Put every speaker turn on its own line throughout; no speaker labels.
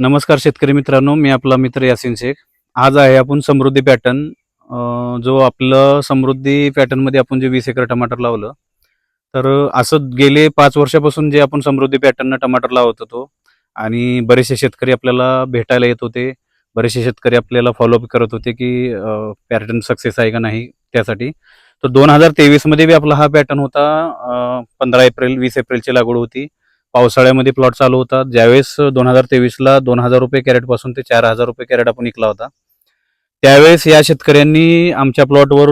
नमस्कार शेतकरी मित्रांनो मी आपला मित्र यासिन शेख. आज आहे आपण समृद्धी पॅटर्न जो आपलं समृद्धी पॅटर्नमध्ये आपण जे वीस एकर टमाटर लावलं तर असं गेले पाच वर्षापासून जे आपण समृद्धी पॅटर्न टमाटर लावत होतो आणि बरेचसे शेतकरी आपल्याला भेटायला येत होते बरेचसे शेतकरी आपल्याला फॉलोअप करत होते की पॅटर्न सक्सेस आहे का नाही त्यासाठी. तर दोन हजार तेवीसमध्ये बी आपला हा पॅटर्न होता. पंधरा एप्रिल वीस एप्रिलची लागवड होती. पावसाळ्यामध्ये प्लॉट चालू होता. ज्यावेळेस दोन हजार तेवीसला दोन हजार रुपये कॅरेटपासून ते चार हजार रुपये कॅरेट आपण विकला होता. त्यावेळेस या शेतकऱ्यांनी आमच्या प्लॉटवर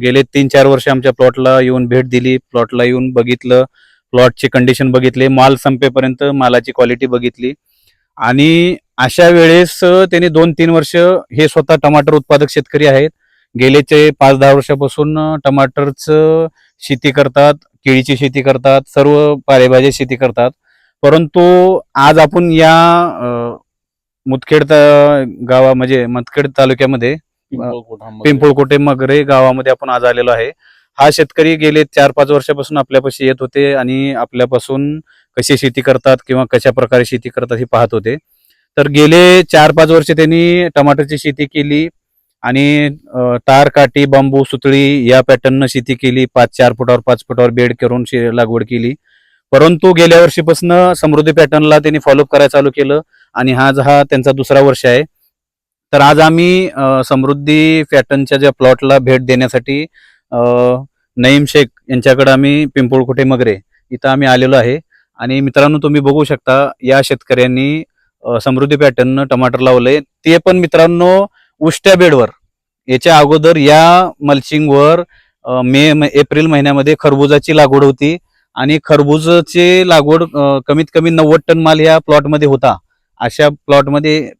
गेले तीन चार वर्ष आमच्या प्लॉटला येऊन भेट दिली. प्लॉटला येऊन बघितलं. प्लॉटची कंडिशन बघितले. माल संपेपर्यंत मालाची क्वालिटी बघितली. आणि अशा वेळेस त्यांनी दोन तीन वर्ष हे स्वतः टमाटर उत्पादक शेतकरी आहेत. गेलेचे पाच दहा वर्षापासून टमाटरचं शेती करतात. केळीची शेती करतात सर्व पालेभाज्या शेती करतात. परंतु आज आपण या मुदखेड गावा म्हणजे मुदखेड तालुक्यामध्ये पिंपळकोटे मगरे गावामध्ये आपण आज आलेलो आहे. हा शेतकरी गेले चार पाच वर्षापासून आपल्यापाशी येत होते आणि आपल्यापासून कशी शेती करतात किंवा कशा प्रकारे शेती करतात हे पाहत होते. तर गेले चार पाच वर्ष त्यांनी टमाटरची शेती केली. आणि तार काठी बांबू सुतळी या पॅटर्ननं शेती केली. पाच चार फुटावर पाच फुटावर बेड करून लागवड केली. परंतु गेल्या वर्षीपासून समृद्धी पॅटर्नला त्यांनी फॉलोअप करायला चालू केलं आणि आज हा त्यांचा दुसरा वर्ष आहे. तर आज आम्ही समृद्धी पॅटर्नच्या ज्या प्लॉटला भेट देण्यासाठी नईम शेख यांच्याकडे आम्ही पिंपळकुटे मगरे इथं आम्ही आलेलो आहे. आणि मित्रांनो तुम्ही बघू शकता या शेतकऱ्यांनी समृद्धी पॅटर्न टमाटर लावलंय. ते पण मित्रांनो उष्ट्या बेडवर. याच्या अगोदर या मल्चिंगवर मे एप्रिल महिन्यामध्ये खरबुजाची लागवड होती आणि खरबुजाची लागवड कमीत कमी नव्वद टन माल या प्लॉटमध्ये होता. अशा प्लॉटमध्ये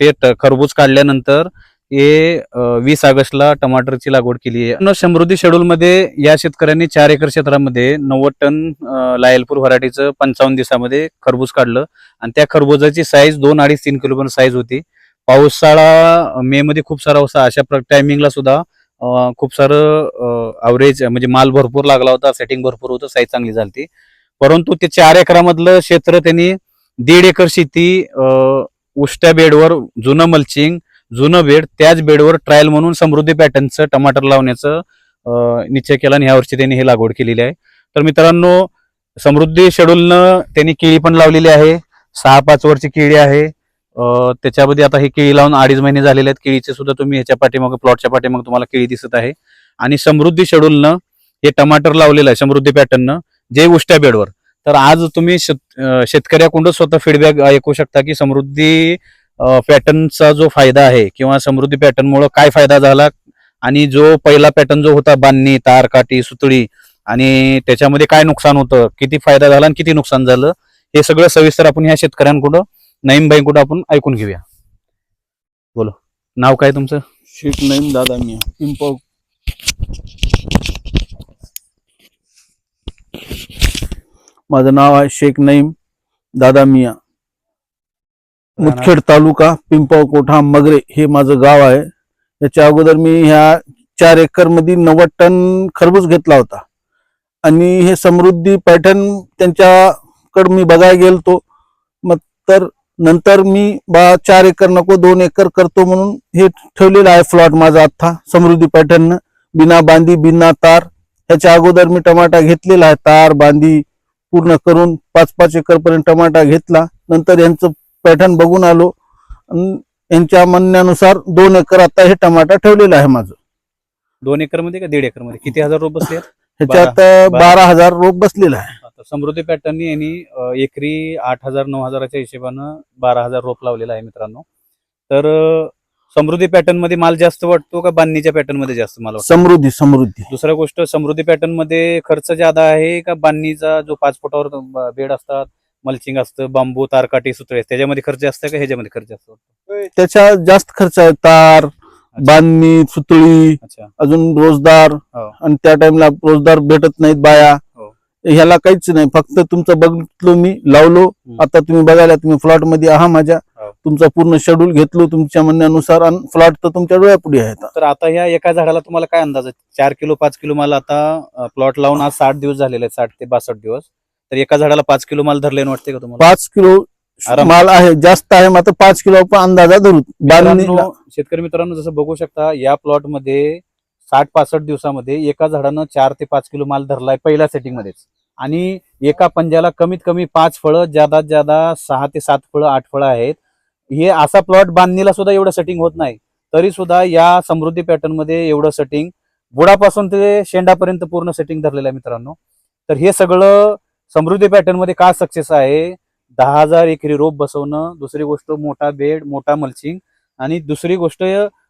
ते खरबूज काढल्यानंतर हे वीस ऑगस्टला टमाटरची लागवड केली आहे. न समृद्धी शेड्यूलमध्ये या शेतकऱ्यांनी चार एकर क्षेत्रामध्ये नव्वद टन लायलपूर व्हरायटीचं पंचावन्न दिवसामध्ये खरबूज काढलं आणि त्या खरबुजाची साईज दोन अडीच तीन किलोपर्यंत साईज होती. पावसाळा मे मध्ये खूप सारा होता अशा टायमिंगला सुद्धा खूप सारं अवरेज म्हणजे माल भरपूर लागला होता सेटिंग भरपूर होतं साईज चांगली झाली परंतु ते चार एकरामधलं क्षेत्र त्यांनी दीड एकर शेती उष्ट्या बेडवर जुनं मल्चिंग जुनं बेड त्याच बेडवर ट्रायल म्हणून समृद्धी पॅटर्नचं टमाटर लावण्याचं निश्चय केला आणि ह्या वर्षी त्यांनी हे लागवड केलेली आहे. तर मित्रांनो समृद्धी शेड्यूलनं त्यांनी केळी पण लावलेली आहे. सहा पाच वरची केळी आहे. त्याच्यामध्ये आता हे केळी लावून अडीच महिने झालेले आहेत. केळीचे सुद्धा तुम्ही ह्याच्या पाठीमागे प्लॉटच्या पाठीमागे तुम्हाला केळी दिसत आहे. आणि समृद्धी शेड्यूलनं हे टमाटर लावलेलं आहे समृद्धी पॅटर्ननं जे उष्ट्या बेडवर. तर आज तुम्ही शेत- शेतकऱ्याकडून स्वतः फीडबॅक ऐकू शकता की समृद्धी पॅटर्नचा जो फायदा आहे किंवा समृद्धी पॅटर्नमुळे काय फायदा झाला आणि जो पहिला पॅटर्न जो होता बांधणी तार काठी सुतळी आणि त्याच्यामध्ये काय नुकसान होतं किती फायदा झाला आणि किती नुकसान झालं हे सगळं सविस्तर आपण ह्या शेतकऱ्यांकडं नईमबाईंकडं आपण ऐकून घेऊया. बोलो. नाव काय तुमचं?
शेख नईम दादा मिया पिंपळ. माझं नाव आहे शेख नईम दादा मिया मुदखेड तालुका पिंपळकोठा मगरे हे माझं गाव आहे. याच्या अगोदर मी ह्या चार एकरमध्ये नव्वद टन खरबूज घेतला होता. आणि हे समृद्धी पॅटर्न त्यांच्याकडे मी बघायला गेलतो. मग तर नंतर मी बा चार एकर नको दोन एकर करतो म्हणून हे ठेवलेलं आहे फ्लॉट माझा आता समृद्धी पॅटर्न बिना बांधी बिना तार. ह्याच्या अगोदर मी टमाटा घेतलेला आहे तार बांधी पूर्ण करून पाच पाच एकर पर्यंत टमाटा घेतला. नंतर यांचं पॅटर्न बघून आलो. यांच्या म्हणण्यानुसार दोन एकर आता हे टमाटा ठेवलेलं आहे माझं.
दोन एकरमध्ये का दीड एकरमध्ये? किती हजार रोप बसले?
ह्याच्यात
बारा.
हजार रोप बसलेला आहे.
समृद्धी पॅटर्ननी यांनी एकरी आठ हजार नऊ हजाराच्या हिशोबानं बारा हजार रोप लावलेला आहे मित्रांनो. तर समृद्धी पॅटर्नमध्ये माल जास्त वाटतो का बांधणीच्या पॅटर्नमध्ये जास्त माल वाटतो?
समृद्धी समृद्धी.
दुसरा गोष्ट समृद्धी पॅटर्नमध्ये खर्च ज्यादा आहे का बांधणीचा जो पाच फुटावर बेड असतात मल्चिंग असतं बांबू तारकाठी सुतळे त्याच्यामध्ये खर्च असतं का ह्याच्यामध्ये खर्च असतो
त्याच्या जास्त खर्च आहे तार बांधणी सुतळी अजून रोजदार
हो.
आणि त्या टाइमला रोजदार भेटत नाहीत बाया. ह्याला काहीच नाही. फक्त तुमचं बघितलो मी लावलो. आता तुम्ही बघायला तुम्ही फ्लॉटमध्ये आहा माझ्या.
हो.
तुमचा पूर्ण शेड्यूल घेतलो तुमच्या म्हणण्यानुसार आणि फ्लॉट तर तुमच्या डोळ्यापुढे आहे आता.
तर आता ह्या एका झाडाला तुम्हाला काय अंदाज आहे? चार किलो पाच किलो माल आता प्लॉट लावून आज साठ दिवस झालेले आहेत साठ ते बासष्ट दिवस. तर एका झाडाला पाच किलो माल धरले वाटते का तुम्हाला?
पाच किलो. माल आहे जास्त आहे मात्र पाच किलो अंदाजा धरू.
शेतकरी मित्रांनो जसं बघू शकता या प्लॉटमध्ये साठ पासष्ट दिवसामध्ये एका झाडानं चार ते पाच किलो माल धरलाय पहिल्या सेटिंगमध्येच आणि एका पंजाला कमीत कमी पाच फळं ज्यादात ज्यादा सहा ते सात फळं आठ फळं आहेत. हे असा प्लॉट बांधणीला सुद्धा एवढं सेटिंग होत नाही. तरी सुद्धा या समृद्धी पॅटर्नमध्ये एवढं सेटिंग बुडापासून ते शेंडापर्यंत पूर्ण सेटिंग धरलेलं आहे मित्रांनो. तर हे सगळं समृद्धी पॅटर्नमध्ये का सक्सेस आहे? दहा हजार एकरी रोप बसवणं दुसरी गोष्ट मोठा बेड मोठा मल्चिंग आणि दुसरी गोष्ट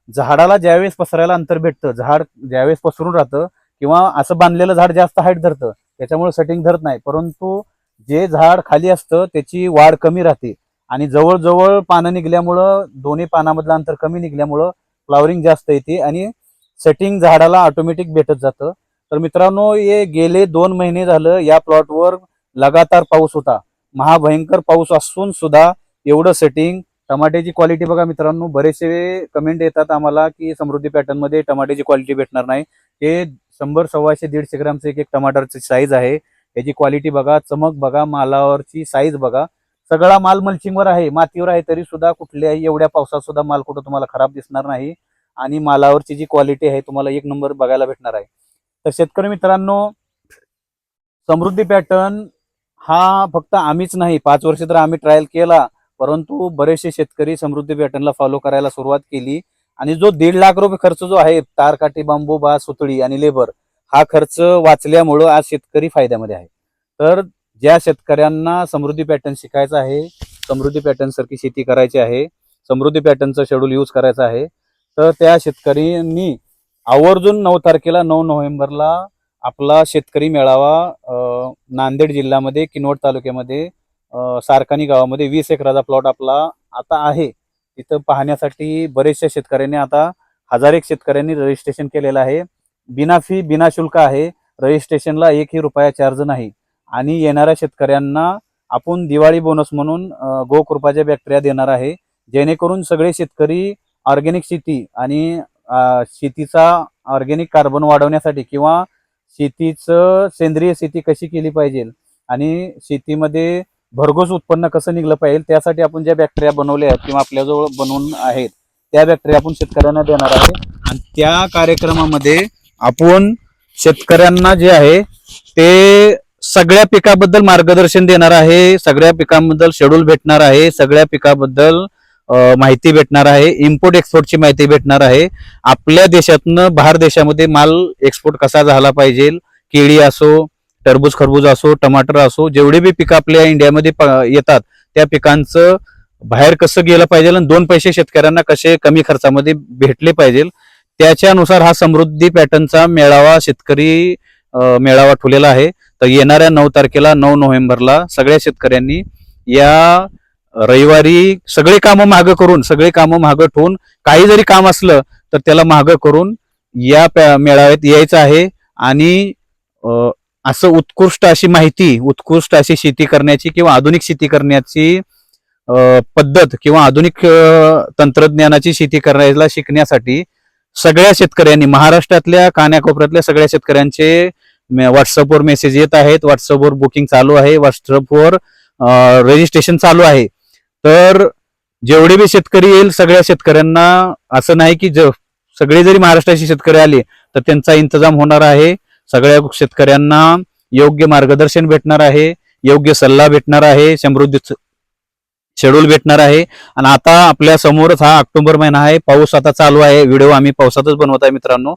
झाडाला ज्यावेळेस पसरायला अंतर भेटतं झाड ज्यावेळेस पसरून राहतं किंवा असं बांधलेलं झाड जास्त हाईट धरतं त्याच्यामुळे सेटिंग धरत नाही. परंतु जे झाड खाली असतं त्याची वाढ कमी राहते. आणि जवळजवळ पानं निघल्यामुळं दोन्ही पानामधलं अंतर कमी निघल्यामुळं फ्लावरिंग जास्त येते आणि सेटिंग झाडाला ऑटोमॅटिक भेटत जातं. तर मित्रांनो हे गेले दोन महिने झालं या प्लॉटवर लगातार पाऊस होता. महाभयंकर पाऊस असून सुद्धा एवढं सेटिंग टमाट्याची क्वालिटी बघा मित्रांनो बरेचसे कमेंट येतात आम्हाला की समृद्धी पॅटर्नमध्ये टमाट्याची क्वालिटी भेटणार नाही. हे शंभर सव्वाशे दीडशे ग्रामचं एक एक टमाटरची साईज आहे. याची क्वालिटी बघा चमक बघा मालावरची साईज बघा. सगळा माल मल्चिंगवर आहे मातीवर आहे तरी सुद्धा कुठल्याही एवढ्या पावसात सुद्धा माल कुठं तुम्हाला खराब दिसणार नाही. आणि मालावरची जी क्वालिटी आहे तुम्हाला एक नंबर बघायला भेटणार आहे. तर शेतकरी मित्रांनो समृद्धी पॅटर्न हा फक्त आम्हीच नाही पाच वर्ष तर आम्ही ट्रायल केला. परंतु बरेचसे शेतकरी समृद्धी पॅटर्नला फॉलो करायला सुरुवात केली. आणि जो दीड लाख रुपये खर्च जो आहे तारकाठी बांबू बा सुतळी आणि लेबर हा खर्च वाचल्यामुळं आज शेतकरी फायद्यामध्ये आहे. तर ज्या शेतकऱ्यांना समृद्धी पॅटर्न शिकायचं आहे समृद्धी पॅटर्न सारखी शेती करायची आहे समृद्धी पॅटर्नचं शेड्यूल यूज करायचं आहे तर त्या शेतकऱ्यांनी आवर्जून नऊ तारखेला नऊ नोव्हेंबरला आपला शेतकरी मेळावा नांदेड जिल्ह्यामध्ये किनवट तालुक्यामध्ये सारखानी गावामध्ये वीस एकराचा प्लॉट आपला आता आहे. तिथं पाहण्यासाठी बरेचशा शेतकऱ्यांनी आता हजार एक शेतकऱ्यांनी रजिस्ट्रेशन केलेलं आहे. बिना फी बिना शुल्क आहे. रजिस्ट्रेशनला एकही रुपया चार्ज नाही. आणि येणाऱ्या शेतकऱ्यांना आपण दिवाळी बोनस म्हणून गोकृपाच्या बॅक्टेरिया देणार आहे. जेणेकरून सगळे शेतकरी ऑर्गॅनिक शेती आणि शेतीचा ऑर्गॅनिक कार्बन वाढवण्यासाठी किंवा शेतीचं सेंद्रिय शेती कशी केली पाहिजे आणि शेतीमध्ये भरघोस उत्पन्न कसं निघलं पाहिजे त्यासाठी आपण ज्या बॅक्टेरिया बनवल्या आहेत किंवा आपल्याजवळ बनवून आहेत त्या बॅक्टेरिया आपण शेतकऱ्यांना देणार आहे. आणि त्या कार्यक्रमामध्ये आपण शेतकऱ्यांना जे आहे ते सगळ्या पिकाबद्दल मार्गदर्शन देणार आहे सगळ्या पिकांबद्दल शेड्यूल भेटणार आहे सगळ्या पिकाबद्दल माहिती भेटणार आहे इम्पोर्ट एक्सपोर्टची माहिती भेटणार आहे. आपल्या देशातनं बाहेर देशामध्ये माल एक्सपोर्ट कसा झाला पाहिजे केळी असो टरबूज खरबूज असो टमाटर असो जेवढे बी पिकं आपल्या इंडियामध्ये प- येतात त्या पिकांचं बाहेर कसं गेलं पाहिजे आणि दोन पैसे शेतकऱ्यांना कसे कमी खर्चामध्ये भेटले पाहिजे त्याच्यानुसार हा समृद्धी पॅटर्नचा मेळावा शेतकरी मेळावा ठेवलेला आहे. तर येणाऱ्या नऊ तारखेला नऊ नोव्हेंबरला सगळ्या शेतकऱ्यांनी या रविवारी सगळे कामं मागं करून सगळे कामं मागं ठेवून काही जरी काम असलं तर त्याला मागं करून या पॅ- मेळाव्यात यायचं आहे. आणि असं उत्कृष्ट अशी माहिती उत्कृष्ट अशी शेती करण्याची किंवा आधुनिक शेती करण्याची पद्धत किंवा आधुनिक तंत्रज्ञानाची शेती करायला शिकण्यासाठी सगळ्या शेतकऱ्यांनी महाराष्ट्रातल्या कान्याकोपऱ्यातल्या सगळ्या शेतकऱ्यांचे व्हॉट्सअपवर मेसेज येत आहेत. व्हॉट्सअपवर बुकिंग चालू आहे. व्हॉट्सअपवर रजिस्ट्रेशन चालू आहे. तर जेवढे बी शेतकरी येईल सगळ्या शेतकऱ्यांना असं नाही की ज- सगळे जरी महाराष्ट्राचे शेतकरी आले तर त्यांचा इंतजाम होणार आहे. सगळ्या शेतकऱ्यांना योग्य मार्गदर्शन भेटणार आहे योग्य सल्ला भेटणार आहे समृद्धी शेड्यूल भेटणार आहे. आणि आता आपल्या समोरच हा ऑक्टोबर महिना आहे पाऊस आता चालू आहे व्हिडिओ आम्ही पावसातच बनवत आहे मित्रांनो.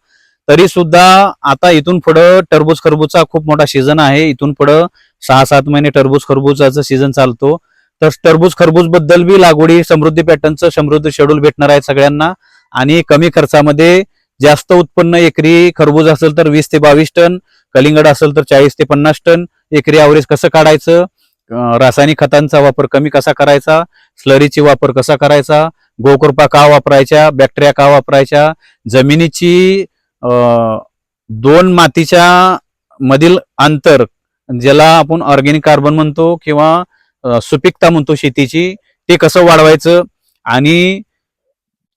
तरी सुद्धा आता इथून पुढं टरबूज खरबूजचा खूप मोठा सीझन आहे. इथून पुढं सहा सात महिने टरबूज खरबूजाचा सीझन चालतो. तर टरबूज खरबूजबद्दल बी लागवडी समृद्धी पॅटर्नचं समृद्धी शेड्यूल भेटणार आहे सगळ्यांना. आणि कमी खर्चामध्ये जास्त उत्पन्न एकरी खरबूज असेल तर वीस ते बावीस टन कलिंगड असेल तर चाळीस ते पन्नास टन. एकरी ॲव्हरेज कसं काढायचं? रासायनिक खतांचा वापर कमी कसा करायचा? स्लरीची वापर कसा करायचा? गोकृपा का वापरायच्या? बॅक्टेरिया का वापरायच्या? जमिनीची दोन मातीच्या मधील अंतर ज्याला आपण ऑर्गेनिक कार्बन म्हणतो किंवा सुपिकता सुपीकता म्हणतो शेतीची ते कसं वाढवायचं? आणि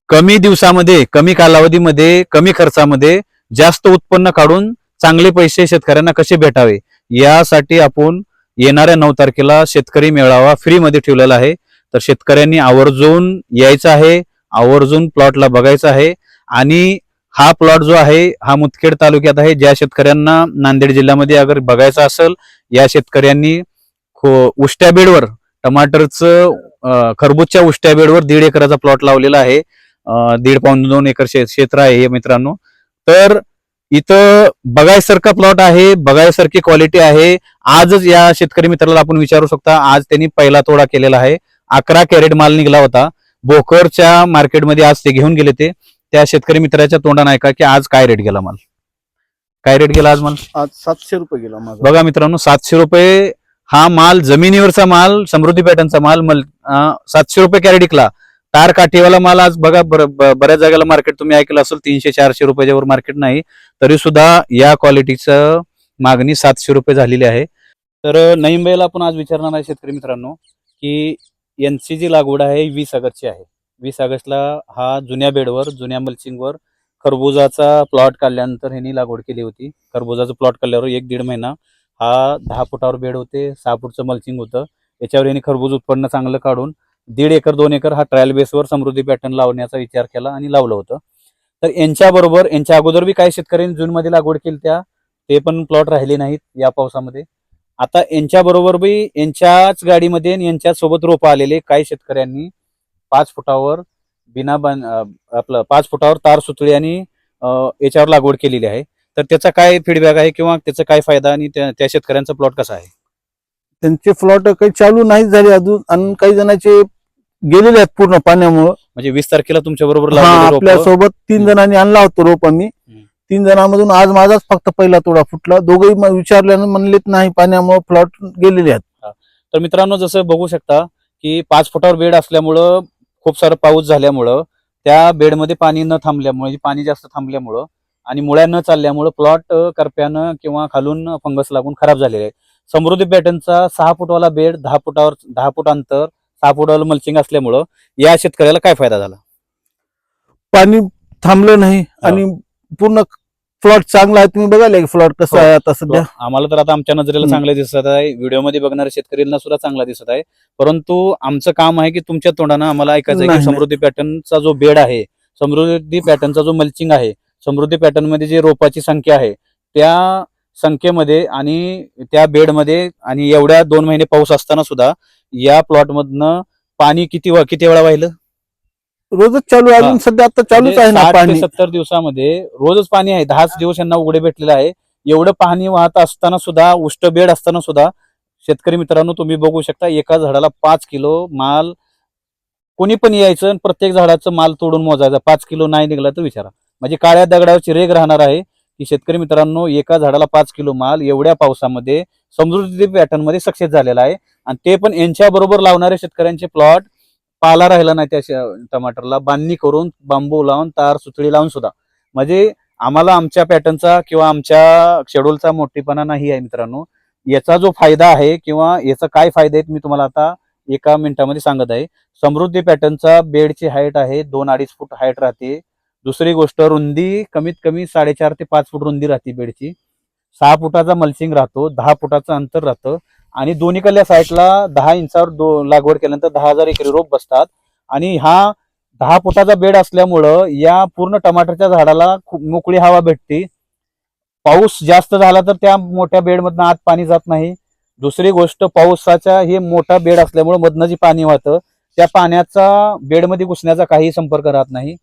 कमी दिवसामध्ये कमी कालावधीमध्ये कमी खर्चामध्ये जास्त उत्पन्न काढून चांगले पैसे शेतकऱ्यांना कसे भेटावे? यासाठी आपण येणाऱ्या नऊ तारखेला शेतकरी मेळावा फ्रीमध्ये ठेवलेला आहे. तर शेतकऱ्यांनी आवर्जून यायचं आहे. आवर्जून प्लॉटला बघायचं आहे. आणि हा प्लॉट जो आहे हा मुदखेड तालुक्यात आहे. ज्या शेतकऱ्यांना नांदेड जिल्ह्यामध्ये अगर बघायचा असेल या शेतकऱ्यांनी खो- उष्ट्या बेडवर टमाटरचं खरबूजच्या उष्ट्या बेडवर दीड एकराचा प्लॉट लावलेला आहे. दीड पाऊन दोन एकर क्षेत्र आहे हे मित्रांनो. तर इथं बघायसारखा प्लॉट आहे बघायसारखी क्वालिटी आहे. आजच या शेतकरी मित्राला आपण विचारू शकता आज त्यांनी पहिला तोडा केलेला आहे. अकरा कॅरेट माल निघला होता. भोकरच्या मार्केटमध्ये आज ते घेऊन गेले ते. त्या शेतकरी मित्राच्या तोंडानं ऐका की आज काय रेट गेला माल? काय रेट गेला आज माल?
आज सातशे रुपये गेला माझा
बघा मित्रांनो सातशे रुपये हा माल जमिनीवरचा माल समृद्धी पॅटर्नचा माल मल सातशे रुपये कॅरेट विकला तार काठीवाला माल आज बघा ब- बऱ्याच जागेला मार्केट तुम्ही ऐकलं असेल तीनशे चारशे रुपयाच्या वर मार्केट नाही. तरी सुद्धा या क्वालिटीचं मागणी सातशे रुपये झालेली आहे. तर नईमबाईला आपण आज विचारणार आहे शेतकरी मित्रांनो की यांची जी लागवड आहे वीस ऑगस्टची आहे. वीस ऑगस्टला हा जुन्या बेडवर जुन्या मल्चिंगवर खरबुजाचा प्लॉट काढल्यानंतर ह्यांनी लागवड केली होती. खरबुजाचं प्लॉट काढल्यावर एक दीड महिना हा दहा फुटावर बेड होते सहा फुटचं मल्चिंग होतं. याच्यावर यांनी खरबूज उत्पन्न चांगलं काढून दीड एकर दोन एकर हा ट्रायल बेसवर समृद्धी पॅटर्न लावण्याचा विचार केला आणि लावलं होतं. तर यांच्याबरोबर यांच्या अगोदर बी काही शेतकऱ्यांनी जूनमध्ये लागवड केली त्या ते पण प्लॉट राहिले नाहीत या पावसामध्ये. आता यांच्या बरोबर बी यांच्याच गाडीमध्ये आणि यांच्याच सोबत रोपं आलेले काही शेतकऱ्यांनी पाच फुटावर बिना बन आपलं पाच फुटावर तार सुतळी आणि याच्यावर लागवड केलेली आहे. तर त्याचा काय फीडबॅक आहे किंवा त्याचा काय फायदा आणि त्या त्या शेतकऱ्यांचा प्लॉट कसा आहे?
त्यांचे प्लॉट काही चालू नाही झाले अजून. आणि काही जणांचे गेलेले आहेत पूर्ण पाण्यामुळं.
म्हणजे वीस तारखेला तुमच्या बरोबर
आपल्यासोबत तीन जणांनी आणला होता रोप आम्ही. तीन जणांमधून आज माझाच फक्त पहिला तोडा फुटला. दोघही विचारल्यानं म्हणलेत नाही पाण्यामुळे फ्लॉट गेलेले आहेत.
तर मित्रांनो जसं बघू शकता की पाच फुटावर बेड असल्यामुळं खूप सारा पाऊस झाल्यामुळं त्या बेडमध्ये पाणी न थांबल्यामुळे म्हणजे पाणी जास्त थांबल्यामुळं आणि मुळ्या न चालल्यामुळं प्लॉट करप्यानं किंवा खालून फंगस लागून खराब झालेले आहे समृद्धी पॅटर्नचा सहा फुटवाला बेड दहा फुटावर दहा फूट अंतर सहा फुटावर मल्चिंग असल्यामुळं या शेतकऱ्याला काय फायदा झाला?
पाणी थांबलं नाही आणि पूर्ण फ्लॉट चांगला आहे. तुम्ही बघायला फ्लॉट कसं
हो.
आहे आता सध्या.
आम्हाला तर आता आमच्या नजरेला. चांगलं दिसत आहे. व्हिडिओमध्ये बघणाऱ्या शेतकऱ्यांना सुद्धा चांगला दिसत आहे. परंतु आमचं काम आहे की तुमच्या तोंडानं आम्हाला ऐकायचं आहे की. समृद्धी पॅटर्नचा जो बेड आहे समृद्धी पॅटर्नचा जो मल्चिंग आहे समृद्धी पॅटर्नमध्ये जी रोपाची संख्या आहे त्या संख्येमध्ये आणि त्या बेडमध्ये आणि एवढ्या दोन महिने पाऊस असताना सुद्धा या प्लॉट मधनं पाणी किती व- किती वेळा वाहिलं?
रोजच चालू आहे. अजून. सध्या आता चालूच
म्हणजे
आहे ना पाणी.
सत्तर दिवसामध्ये रोजच पाणी आहे. दहाच दिवस यांना उघडे भेटलेलं आहे. एवढं पाणी वाहत असताना सुद्धा उष्ट बेड असताना सुद्धा शेतकरी मित्रांनो तुम्ही बघू शकता एका झाडाला पाच किलो माल कोणी पण यायचं आणि प्रत्येक झाडाचं माल तोडून मोजायचा. पाच किलो नाही निघाला तर विचारा. म्हणजे काळ्या दगडावरची रेग राहणार आहे. की शेतकरी मित्रांनो एका झाडाला पाच किलो माल एवढ्या पावसामध्ये समृद्धी पॅटर्नमध्ये सक्सेस झालेला आहे. आणि ते पण यांच्या बरोबर लावणारे शेतकऱ्यांचे प्लॉट पाला राहिला नाही त्या टमाटरला. बांधणी करून बांबू लावून तार सुतळी लावून सुद्धा. म्हणजे आम्हाला आमच्या पॅटर्नचा किंवा आमच्या शेड्यूलचा मोठेपणा नाही आहे मित्रांनो. याचा जो फायदा आहे किंवा याचा काय फायदे आहेत मी तुम्हाला आता एका मिनिटामध्ये सांगत आहे. समृद्धी पॅटर्नचा बेडची हाईट आहे दोन अडीच फूट हाईट राहते. दुसरी गोष्ट रुंदी कमीत कमी साडेचार ते पाच फूट रुंदी राहते बेडची. सहा फुटाचा मल्चिंग राहतो दहा फुटाचं अंतर राहतं आणि दोन्हीकडल्या साईडला दहा इंचावर दो लागवड केल्यानंतर दहा हजार एकरी रोप बसतात. आणि हा दहा फुटाचा बेड असल्यामुळं या पूर्ण टमाटरच्या झाडाला खूप मोकळी हवा भेटते. पाऊस जास्त झाला तर त्या मोठ्या बेडमधनं आत पाणी जात नाही. दुसरी गोष्ट पावसाचा हे मोठा बेड असल्यामुळे मधनं जे पाणी वाहतं त्या पाण्याचा बेडमध्ये घुसण्याचा काही संपर्क राहत नाही.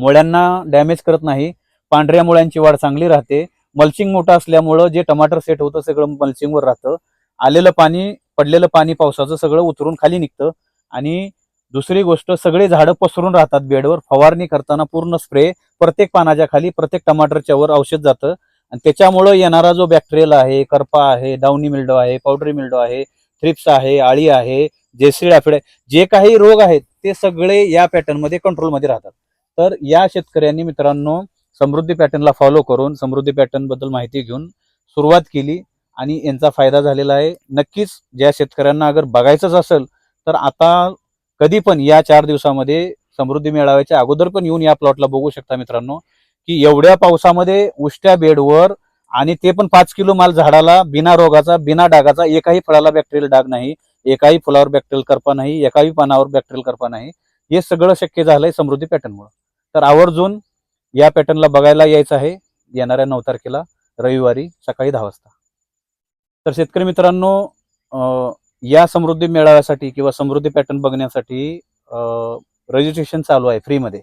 मुळ्यांना डॅमेज करत नाही. पांढऱ्या मुळ्यांची वाढ चांगली राहते. मल्चिंग मोठं असल्यामुळं जे टमाटर सेट होतं सगळं मल्चिंगवर राहतं. आलेलं पाणी पडलेलं पाणी पावसाचं सगळं उतरून खाली निघतं. आणि दुसरी गोष्ट सगळे झाडं पसरून राहतात बेडवर. फवारणी करताना पूर्ण स्प्रे प्रत्येक पानाच्या खाली प्रत्येक टमाटरच्या वर औषध जातं. आणि त्याच्यामुळं येणारा जो बॅक्टेरियल आहे करपा आहे डाउनी मिल्डो आहे पावडरी मिल्डो आहे थ्रिप्स आहे आळी आहे जेसरी ऍफिड आहे जे काही रोग आहेत ते सगळे या पॅटर्नमध्ये कंट्रोलमध्ये राहतात. तर या शेतकऱ्यांनी मित्रांनो समृद्धी पॅटर्नला फॉलो करून समृद्धी पॅटर्नबद्दल माहिती घेऊन सुरुवात केली आणि यांचा फायदा झालेला आहे. नक्कीच ज्या शेतकऱ्यांना अगर बघायचंच असेल तर आता कधी पण या चार दिवसामध्ये समृद्धी मेळाव्याच्या अगोदर पण येऊन या प्लॉटला बघू शकता मित्रांनो की एवढ्या पावसामध्ये उष्ट्या बेडवर आणि ते पण पाच किलो माल झाडाला बिना रोगाचा बिना डागाचा एकाही फळाला बॅक्टेरियल डाग नाही एकाही फुलावर बॅक्टेरियल करपा नाही एकाही पानावर बॅक्टेरियल करपा नाही हे सगळं शक्य झालंय समृद्धी पॅटर्नमुळे तर आवर्जून या पॅटर्नला बघायला यायचं आहे. येणाऱ्या नऊ तारखेला रविवारी सकाळी दहा वाजता. तर शेतकरी मित्रांनो या समृद्धी मेळाव्यासाठी किंवा समृद्धी पॅटर्न बघण्यासाठी रजिस्ट्रेशन चालू आहे फ्रीमध्ये.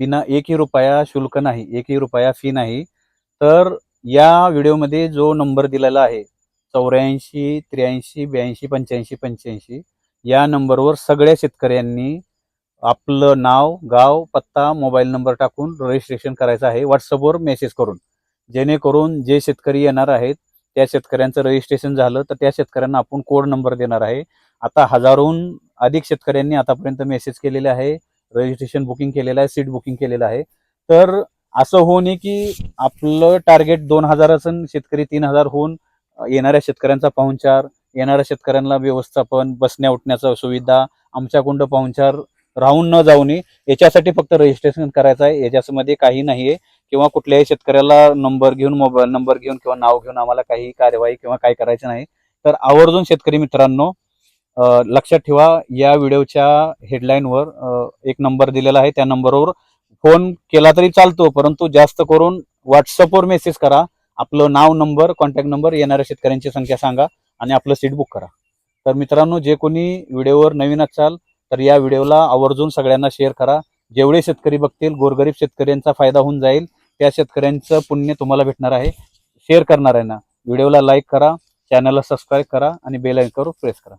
बिना एकही रुपया शुल्क नाही एकही रुपया फी नाही. तर या व्हिडिओमध्ये जो नंबर दिलेला आहे चौऱ्याऐंशी त्र्याऐंशी ब्याऐंशी पंच्याऐंशी पंच्याऐंशी या नंबरवर सगळ्या शेतकऱ्यांनी आपलं नाव गाव पत्ता मोबाईल नंबर टाकून रजिस्ट्रेशन करायचं आहे. व्हॉट्सअपवर मेसेज करून. जेणेकरून जे शेतकरी येणार आहेत त्या शेतकऱ्यांचं रजिस्ट्रेशन झालं तर त्या शेतकऱ्यांना आपण कोड नंबर देणार आहे. आता हजारोहून अधिक शेतकऱ्यांनी आतापर्यंत मेसेज केलेले आहे. रजिस्ट्रेशन बुकिंग केलेलं आहे सीट बुकिंग केलेलं आहे. तर असं होऊ नये की आपलं टार्गेट दोन हजाराचं शेतकरी तीन हजार होऊन येणाऱ्या शेतकऱ्यांचा पाहुणचार येणाऱ्या शेतकऱ्यांना व्यवस्थापन बसण्या उठण्याचा सुविधा आमच्याकुंड पाहुणचार राहून न जाऊ नये याच्यासाठी फक्त रजिस्ट्रेशन करायचं आहे. याच्यामध्ये काही नाहीये. किंवा कुठल्याही शेतकऱ्याला नंबर घेऊन मोबाईल नंबर घेऊन किंवा नाव घेऊन आम्हाला काही कार्यवाही किंवा काय करायचं नाही. तर आवर्जून शेतकरी मित्रांनो लक्षात ठेवा या व्हिडिओच्या हेडलाईनवर एक नंबर दिलेला आहे. त्या नंबरवर फोन केला तरी चालतो परंतु जास्त करून व्हॉट्सअपवर मेसेज करा. आपलं नाव नंबर कॉन्टॅक्ट नंबर येणाऱ्या शेतकऱ्यांची संख्या सांगा आणि आपलं सीट बुक करा. तर मित्रांनो जे कोणी व्हिडिओवर नवीन असाल तर या व्हिडिओला आवर्जून सगळ्यांना शेअर करा. जेवढे शेतकरी बघतील गोरगरीब शेतकऱ्यांचा फायदा होऊन जाईल त्या शेतकऱ्यांचं पुण्य तुम्हाला भेटणार आहे. शेअर करणाऱ्यांना व्हिडिओला लाईक करा चॅनलला सबस्क्राईब करा आणि बेल आयकॉनवर प्रेस करा.